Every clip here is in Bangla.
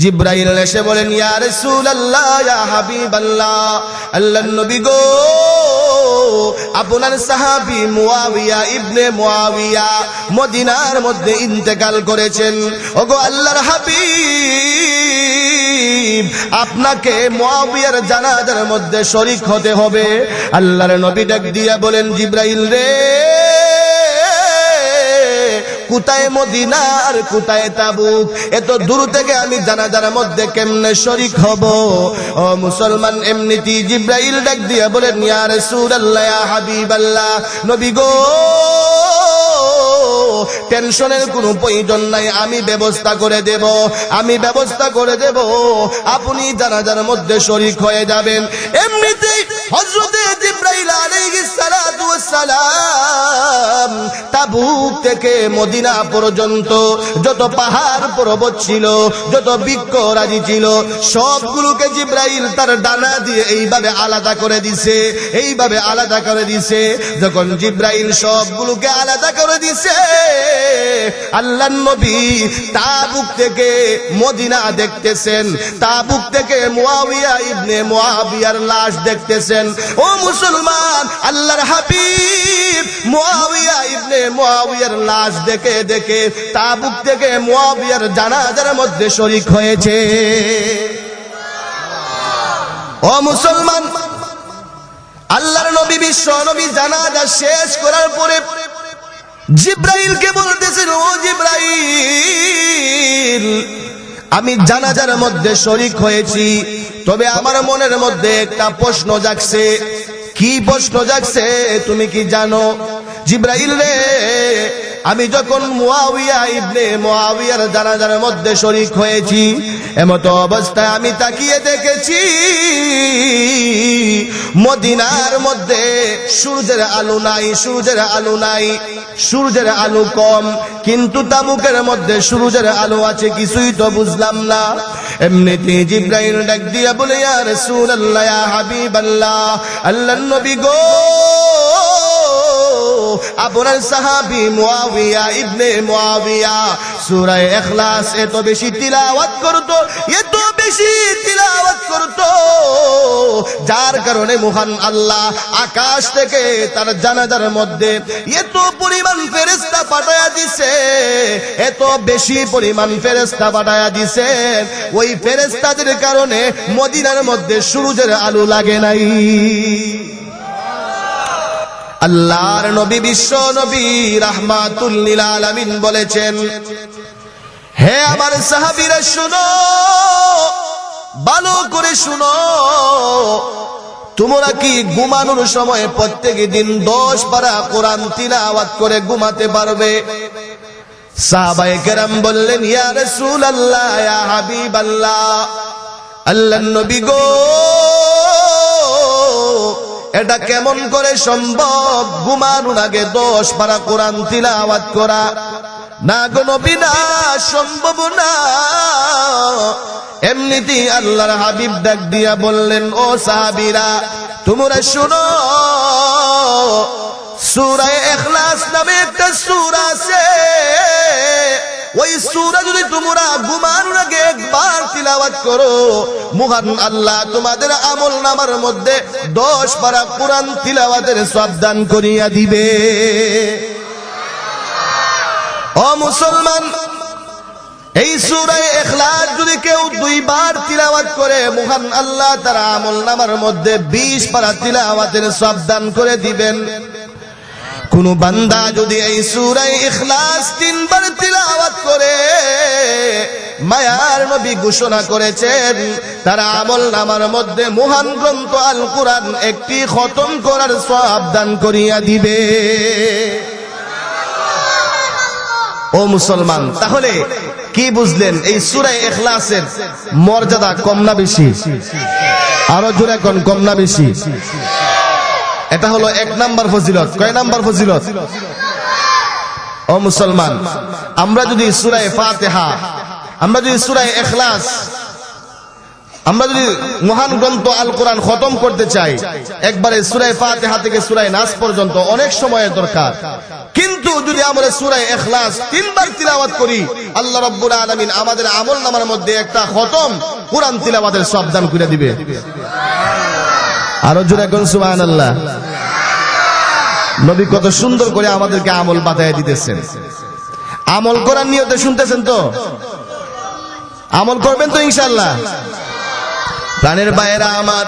জিব্রাইল এসে বলেন, ইয়া রাসূলুল্লাহ, ইয়া হাবিবাল্লাহ আল্লাহর নবী গো, আপনার সাহাবী মুয়াবিয়া ইবনে মুয়াবিয়া মদিনার মধ্যে ইন্তেকাল করেছেন। ওগো আল্লাহর হাবিব, আপনাকে মুয়াবিয়ার জানাজার মধ্যে শরীক হতে হবে। আল্লাহর নবী ডাক দিয়া বলেন, জিব্রাইল রে কোথায় মদিনা আর কোথায় তাবুক? এত দূর থেকে আমি জানাজার মধ্যে কেমনে শরিক হব? ও মুসলমান, এমনিতি জিব্রাইল ডাক দিয়া বলেন, ইয়া রাসূলুল্লাহ, ইয়া হাবিবাল্লাহ, নবী গো, টেনশনের কোনো প্রয়োজন নাই, আমি ব্যবস্থা করে দেব, আমি ব্যবস্থা করে দেব, আপনি জানাজার মধ্যে শরিক হয়ে যাবেন। এমনিতেই হযরতে জিব্রাইল আলাইহিস সালাতু ওয়াস সালাম তাবুক থেকে মদিনা পর্যন্ত যত পাহাড় পর্বত ছিল, যত বৃক্ষ রাজি ছিল, সবগুলোকে জিব্রাইল তার ডানা দিয়ে এইভাবে আলাদা করে দিছে, এইভাবে আলাদা করে দিছে। যখন জিব্রাইল সবগুলোকে আলাদা করে দিছে আল্লাহ নবী তাবুক থেকে মদিনা দেখতেছেন, তাবুক থেকে মুয়াবিয়া ইবনে মুয়াবিয়ার লাশ দেখতেছেন। ও মুসলমান, আল্লাহর হাবিব মুয়াবিয়া ইবনে মুয়াবিয়ার লাশ দেখে দেখে তাবুক থেকে মুয়াবিয়ার জানাজার মধ্যে শরিক হয়েছে। ও মুসলমান, আল্লাহর নবী বিশ্ব নবী জানাজা শেষ করার পরে জিব্রাইলকে বলতেছেন ও জিব্রাইল, আমি জানাজার মধ্যে শরিক হয়েছি, তবে আমার মনের মধ্যে একটা প্রশ্ন জাগছে। কি প্রশ্ন জাগছে তুমি কি জানো? জিব্রাইল রে, আমি যখন মুয়াবিয়া ইবনে মুয়াবিয়ার জানাজার মধ্যে শরিক হয়েছি, এমতো অবস্থায় আমি তাকিয়ে দেখেছি, মদিনার মধ্যে সূর্যের আলো নাই, সূর্যের আলো নাই, সূর্যের আলো কম, কিন্তু তাবুকের মধ্যে সূর্যের আলো আছে, কিছুই তো বুঝলাম না। এমনিতে জিব্রাইল ডাক দিয়া বলে রাসূলুল্লাহ, ইয়া হাবিবাল্লাহ, আল্লাহর নবী গো আপনার সাহাবী মুয়াবিয়া ইবনে মুয়াবিয়া সূরা ইখলাস এত বেশি তিলাওয়াত করতো এত বেশি তিলাওয়াত করতো। যার কারণে মহান আল্লাহ আকাশ থেকে তার জানাজার মধ্যে এত পরিমাণ ফেরেশতা পাঠায়া দিছে এত বেশি পরিমাণ ফেরেশতা পাঠায়া দিছে। ওই ফেরেশতাদের কারণে মদিনার মধ্যে সূর্যের আলো লাগে নাই। আল্লাহর নবী বিশ্ব নবী রাহমাতুল্লিল আলামিন বলেছেন, হে আমার সাহাবীরা শুনো, ভালো করে শুনো। তোমরা কি ঘুমানোর সময় প্রত্যেক দিন দশ পারা কোরআন তিলাওয়াত করে ঘুমাতে পারবে? সাহাবায়ে কেরাম বললেন, ইয়া রাসূলুল্লাহ, ইয়া হাবিবাল্লাহ, আল্লাহর নবী গো এটা কেমন করে সম্ভব? ঘুমানোর আগে দশ পারা কোরআন তিলাওয়াত করা। না গো নবী, না, সম্ভব না। এমনিতেই আল্লাহর হাবিব ডাক দিয়া বললেন, ও সাহাবীরা, তোমরা শুনো, সূরা ইখলাস নামে একটা সূরা আছে। ওই সূরা যদি তোমরা ঘুমানোর আগে একবার তিলাওয়াত করো, মহান আল্লাহ তোমাদের আমল নামার মধ্যে দশ পারা কোরআন তিলাওয়াতের সাবধান করিয়া দিবে। ও মুসলমান, এই সূরায় ইখলাস যদি কেউ দুইবার তিলাওয়াত করে, মহান আল্লাহ তার আমল নামার মধ্যে 20 পারা তিলাওয়াতের সাবধান করে দিবেন। কোন বান্দা যদি এই সুরাই ইখলাস তিনবার তিলাওয়াত করে, মায়ার নবী ঘোষণা করেছেন, তার আমল নামার মধ্যে মহান গ্রন্থ আল কোরআন একটি খতম করার সাবধান করিয়া দিবে। ও মুসলমান, তাহলে কি বুঝলেন এই সূরায় ইখলাসের মর্যাদা কম না বেশি? আরও জোরে কম না বেশি? এটা হলো এক নাম্বার ফজিলত। কয় নাম্বার ফজিলত? ও মুসলমান, আমরা যদি সুরায় ফাতেহা, আমরা যদি সুরায় এখলাস আমরা যদি মহান গ্রন্থ আল কোরআন খতম করতে চাই, একবারে সুরাই ফাতিহা থেকে সুরাই নাস পর্যন্ত অনেক সময়ের দরকার। কিন্তু যদি আমরা সুরাই এখলাস তিনবার তিলাওয়াত করি, আল্লাহ রাব্বুল আলামিন আমাদের আমল নামার মধ্যে একটা খতম কোরআন তিলাওয়াতের সব দান করে দিবে। আরও জোরে কোন সুবহানাল্লাহ। নবী কত সুন্দর করে আমাদেরকে আমল বাতায় দিতেছেন। আমল করার নিয়তে শুনতেছেন তো? আমল করবেন তো ইনশাল্লাহ প্রাণের বাইরা আমার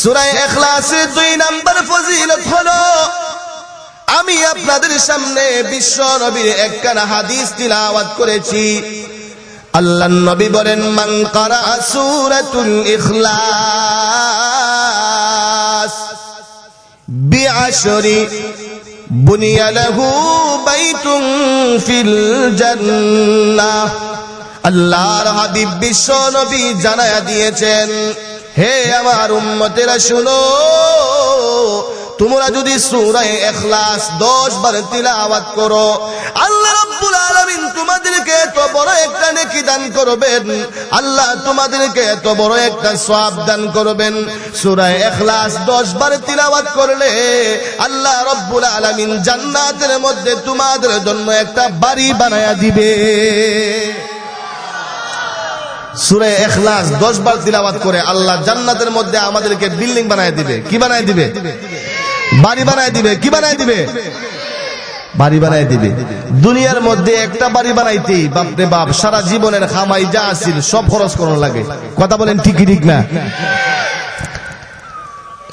সুরাই এখলাসে দুই নাম্বার ফজিলত হলো, আমি আপনাদের সামনে বিশ্ব নবীর একখানা হাদিস তিলাওয়াত করেছি। আল্লাহ নবী বলেন, মান কারা সূরাতুল ইখলাস। বিআশরি بني له بيت ফিল الجنة. আল্লাহর হাবিব বিশ্ব নবী জানায়া দিয়েছেন, হে আমার উম্মতেরা শুনো তোমরা যদি সূরায়ে ইখলাস 10 বার তিলাওয়াত করো, আল্লাহ রাব্বুল আলামিন তোমাদেরকে এত বড় একটা নেকি দান করবেন। আল্লাহ তোমাদেরকে এত বড় একটা সওয়াব দান করবেন। সূরায়ে ইখলাস 10 বার তিলাওয়াত করলে আল্লাহ রাব্বুল আলামিন জান্নাতের মধ্যে তোমাদের জন্য একটা বাড়ি বানায়া দিবে। সুরে এখলাস দশ বার তিলাওয়াত করে আল্লাহ জান্নাতের মধ্যে আমাদেরকে বিল্ডিং বানায় দিবে। কি বানায় দিবে? বাড়ি বানায় দিবে, কি বানায় দিবে? বাড়ি বানায় দিবে। দুনিয়ার মধ্যে একটা বাড়ি বানাইতেই বাপরে বাপ, সারা জীবনের খামাই যা আসিল সব খরচ করার লাগে। কথা বলেন ঠিকই ঠিক না?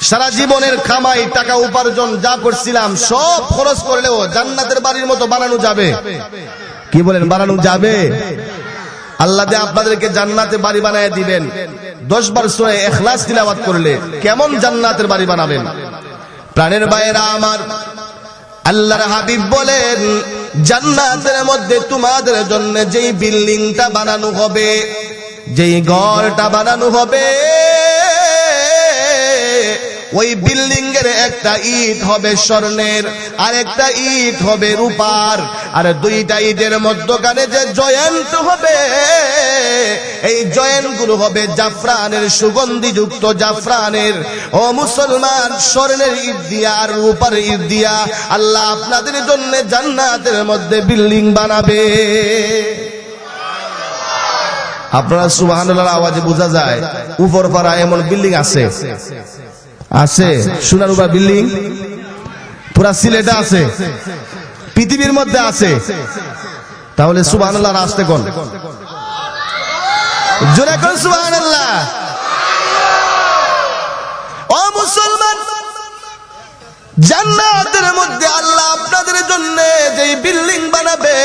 সারা জীবনের খামাই, টাকা উপার্জন যা করছিলাম, সব খরচ করলেও জান্নাতের বাড়ির মতো বানানো যাবে। কি বলেন, বানানো যাবে? আল্লাহ আপনাদেরকে জান্নাতে বাড়ি বানায় দিবেন। দশ বার সূরা ইখলাস তিলাওয়াত করলে কেমন জান্নাতের বাড়ি বানাবেন? প্রাণের বাইরা আমার। আল্লাহর হাবিব বলেন, জান্নাতের মধ্যে তোমাদের জন্য যেই বিল্ডিংটা বানানো হবে, যেই ঘরটা বানানো হবে ওই বিল্ডিং এর একটা ইট হবে স্বর্ণের আর একটা ইট হবে রূপার, আর দুইটা ইটের মধ্যখানে যে জয়েন্ট হবে, এই জয়েন্টগুলো হবে জাফরানের সুগন্ধি যুক্ত জাফরানের। ও মুসলমান, স্বর্ণের ইট দিয়া আর রূপার ইট দিয়া আল্লাহ আপনাদের জন্য জান্নাতের মধ্যে বিল্ডিং বানাবে। আপনারা সুবহানাল্লাহর আওয়াজে বোঝা যায় উপর পাড়া এমন বিল্ডিং আছে। আছে সোনার উপর বিল্ডিং। পুরা সিলেটে আছে। পৃথিবীর মধ্যে আছে। তাহলে সুবহানাল্লাহ আসতে কোন? জোরে কোন সুবহানাল্লাহ? ও মুসলমান জান্নাতের মধ্যে আল্লাহ আপনাদের জন্য যেই বিল্ডিং বানাবে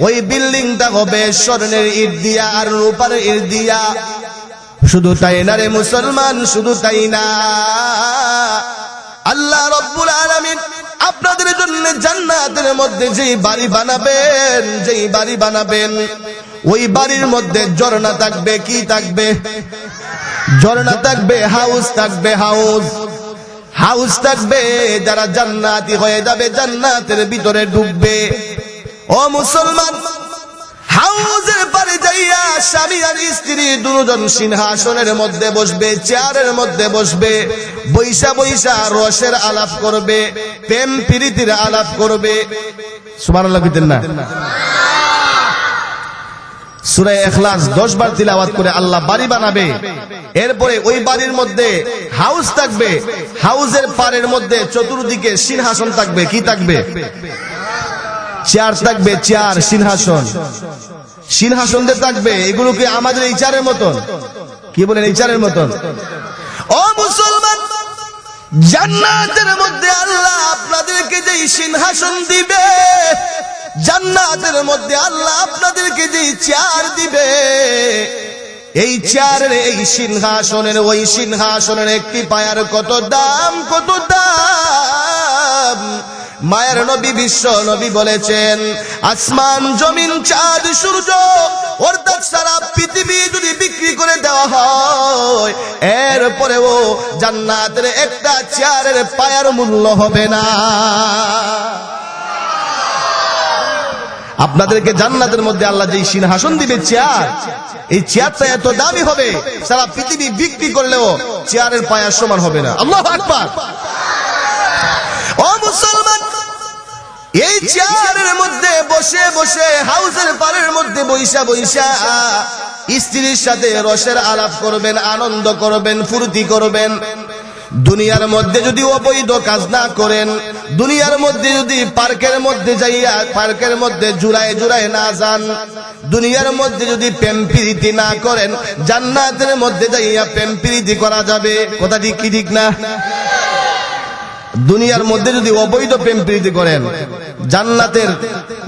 ওই বিল্ডিংটা হবে স্বর্ণের ইট দিয়া আর রূপার ইট দিয়া। শুধু তাই না রে মুসলমান, শুধু তাই না। আল্লাহ রব্বুল আলামিন আপনাদের জন্য জান্নাতের মধ্যে যেই বাড়ি বানাবেন, যেই বাড়ি বানাবেন, ওই বাড়ির মধ্যে ঝর্ণা থাকবে, কি থাকবে? ঝর্ণা থাকবে হাউস থাকবে হাউস হাউস থাকবে, যারা জান্নাতি হয়ে যাবে, জান্নাতের ভিতরে ডুববে ও মুসলমান যাইয়া স্বামী আর স্ত্রী দুজন সিংহাসনের মধ্যে বসবে, চেয়ারের মধ্যে বসবে, বৈশা বৈশা রসের আলাপ করবে, প্রেম প্রীতির আলাপ করবে। না? এখলাস দশ বার করে আল্লাহ বাড়ি বানাবে। এরপরে ওই বাড়ির মধ্যে হাউস থাকবে, হাউসের পারের মধ্যে চতুর্দিকে সিংহাসন থাকবে, কি থাকবে? চেয়ার থাকবে চেয়ার, সিংহাসন। সিংহাসন যে থাকবে এগুলো কি আমাদের এই চারের মতন। কি বলেন এই চারের মতন? ও মুসলমান, জান্নাতের মধ্যে আল্লাহ আপনাদেরকে যে সিংহাসন দিবে, জান্নাতের মধ্যে আল্লাহ আপনাদেরকে যে চেয়ার দিবে, এই চেয়ারের এই সিংহাসনের, ওই সিংহাসনের একটি পায়ার কত দাম কত দাম? মায়ের নবী বিশ্ব নবী বলেছেন, আসমান, জমিন, চাঁদ, সূর্য, অর্থাৎ সারা পৃথিবী যদি বিক্রি করে দেওয়া হয়, এরপরেও জান্নাতের একটা চেয়ারের পায়ার মূল্য হবে না। আপনাদেরকে জান্নাতের মধ্যে আল্লাহ যে সিংহাসন দিবে চেয়ার, এই চেয়ারটা এত দামি হবে, সারা পৃথিবী বিক্রি করলেও চেয়ারের পায়ার সমান হবে না। আল্লাহ আকবার। ও মুসলমান! এই চেয়ারের মধ্যে বসে বসে, হাউসের পারের মধ্যে বৈশা বৈশা। স্ত্রীর সাথে রসের আলাপ করবেন, আনন্দ করবেন, ফুর্তি করবেন। দুনিয়ার মধ্যে যদি অবৈধ কাজ না করেন, দুনিয়ার মধ্যে যদি পার্কের মধ্যে যাইয়া পার্কের মধ্যে জুড়ায় জুড়ায় না যান, দুনিয়ার মধ্যে যদি প্রেম প্রীতি না করেন, জান্নাতের মধ্যে যাইয়া প্রেম প্রীতি করা যাবে। কথাটি কি ঠিক না? দুনিয়ার মধ্যে যদি অবৈধ প্রেম প্রীতি করেন, জান্নাতের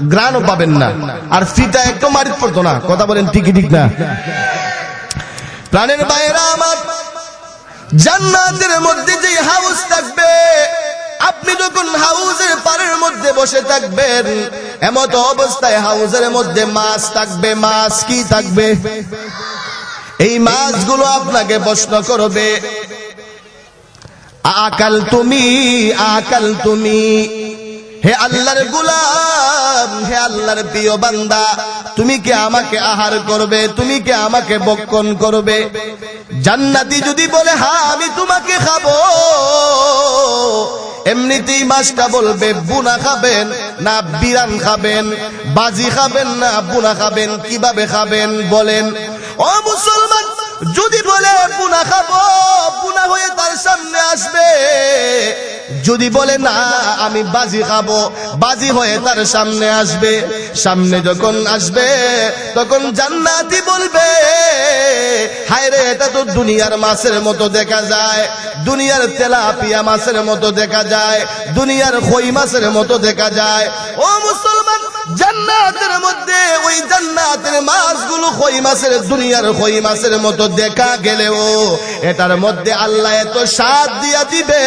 গ্রাণও পাবেন না। আর ফিতা একটু মারিত পড়তো না। কথা বলেন ঠিকই, ঠিক না? প্রাণের বাইরা আমার, জান্নাতের মধ্যে যে হাউস থাকবে, আপনি যখন হাউসের পারের মধ্যে বসে থাকবেন, এমত অবস্থায় হাউসের মধ্যে মাছ থাকবে, মাছ কি থাকবে? এই মাছগুলো আপনাকে প্রশ্ন করবে আকাল তুমি আকাল তুমি। হে আল্লাহর গুলাম, হে আল্লাহর প্রিয় বান্দা, তুমি কি আমাকে আহার করবে, তুমি কি আমাকে বক্ষণ করবে? জান্নাতি যদি বলে হ্যাঁ আমি তোমাকে খাব। এমনিতেই মাছটা বলবে, বুনা খাবেন না বিরান খাবেন, বাজি খাবেন না, বুনা খাবেন, কীভাবে খাবেন? বলেন, ও মুসলমান যদি বলে পুনা খাব পুনা হয়ে তার সামনে আসবে। যদি বলে না, আমি বাজি খাব, বাজি হয়ে তার সামনে আসবে। সামনে যখন আসবে, তখন জান্নাতি বলবে, হায় রে, এটা তো দুনিয়ার মাছের মতো দেখা যায়। দুনিয়ার তেলাপিয়া মাছের মতো দেখা যায়। দুনিয়ার খই মাছের মতো দেখা যায়। ও মুসলমান জান্নাতের মধ্যে ওই জান্নাতের মাছগুলো খই মাছের দুনিয়ার খই মাছের মতো দেখা গেলেও এটার মধ্যে আল্লাহ এত স্বাদ দিয়া দিবে।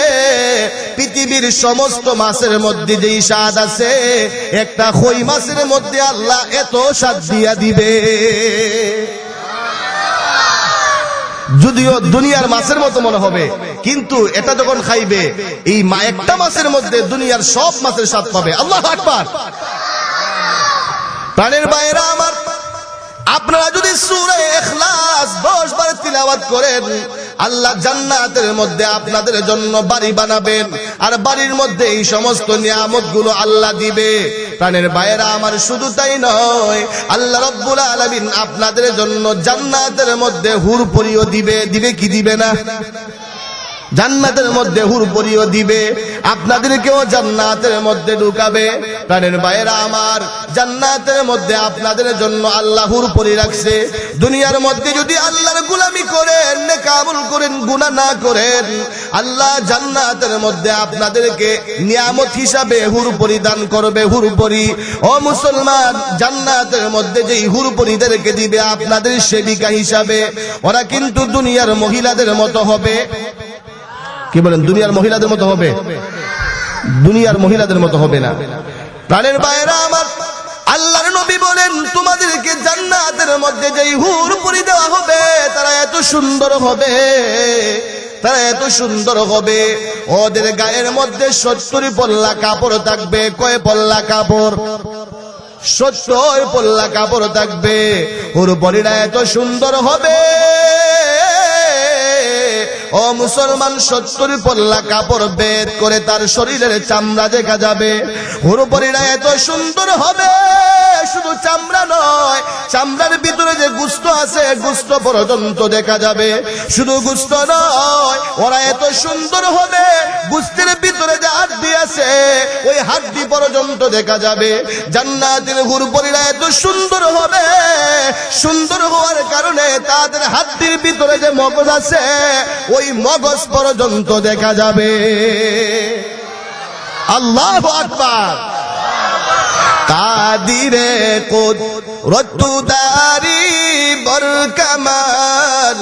পৃথিবীর সমস্ত মাছের মধ্যে যেই স্বাদ আছে, একটা খই মাছের মধ্যে আল্লাহ এত স্বাদ দিয়া দিবে। যদিও দুনিয়ার মাছের মতো মনে হবে, কিন্তু এটা যখন খাইবে, এই একটা মাছের মধ্যে দুনিয়ার সব মাছের স্বাদ পাবে। আল্লাহ আকবার। প্রাণের বাইরা আমার, আপনারা যদি সুরে এখলাস দশ বার তিলাওয়াত করেন, আল্লাহ জান্নাতের মধ্যে আপনাদের জন্য বাড়ি বানাবেন। আর বাড়ির মধ্যে এই সমস্ত নিয়ামতগুলো আল্লাহ দিবে। প্রাণের বাইরা আমার শুধু তাই নয়, আল্লাহ রব্বুল আলমিন আপনাদের জন্য জান্নাতের মধ্যে হুর পরিও দিবে। দিবে কি দিবে না? জান্নাতের মধ্যে হুরপরিও দিবে, আপনাদেরকেও জান্নাতের মধ্যে ঢুকাবে। প্রাণের বাইরা আমার, জান্নাতের মধ্যে আপনাদের জন্য আল্লাহ হুরপরি রাখছে। দুনিয়ার মধ্যে যদি আল্লাহর গুলামি করেন কাবুল করেন, গুনাহ না করেন, আল্লাহ জান্নাতের মধ্যে আপনাদেরকে নিয়ামত হিসাবে হুরপরি দান করবে হুরপরি ও মুসলমান, জান্নাতের মধ্যে যেই হুরপরিদেরকে দিবে আপনাদের সেবিকা হিসাবে, ওরা কিন্তু দুনিয়ার মহিলাদের মতো হবে। কি বলেন, দুনিয়ার মহিলাদের মতো হবে? দুনিয়ার মহিলাদের মতো হবে না। প্রাণের বাইরা আমার, আল্লাহর নবী বলেন, তোমাদেরকে জান্নাতের মধ্যে যেই হুর পুরি দেওয়া হবে, তারা এত সুন্দর হবে। তারা এত সুন্দর হবে। ওদের গায়ের মধ্যে সত্তরি পল্লা কাপড় থাকবে। কয় পল্লা কাপড়? সত্তর পল্লা কাপড় থাকবে। ওর পরিরা এত সুন্দর হবে। ও মুসলমান, সত্তর পল্লা কাপড় বেদ করে তার শরীরের চামড়া দেখা যাবে। হুরুপরিরা এত সুন্দর হবে। শুধু চামড়া নয়, চামড়ার ভিতরে যে গুস্ত আছে, গুস্ত পর্যন্ত দেখা যাবে। শুধু গুস্ত নয়, ওরা এত সুন্দর হবে, গুস্তের ভিতরে যে হাড্ডি আছে, ওই হাড্ডি পর্যন্ত দেখা যাবে। জান্নাতের হুরুপরিরা এত সুন্দর হবে, সুন্দর হওয়ার কারণে তাদের হাড্ডির ভিতরে যে মগজ আছে, ওই মগজ পর্যন্ত দেখা যাবে। আল্লাহ আকবার। কাদিরে কোদ রত্তুদারি বর কামাল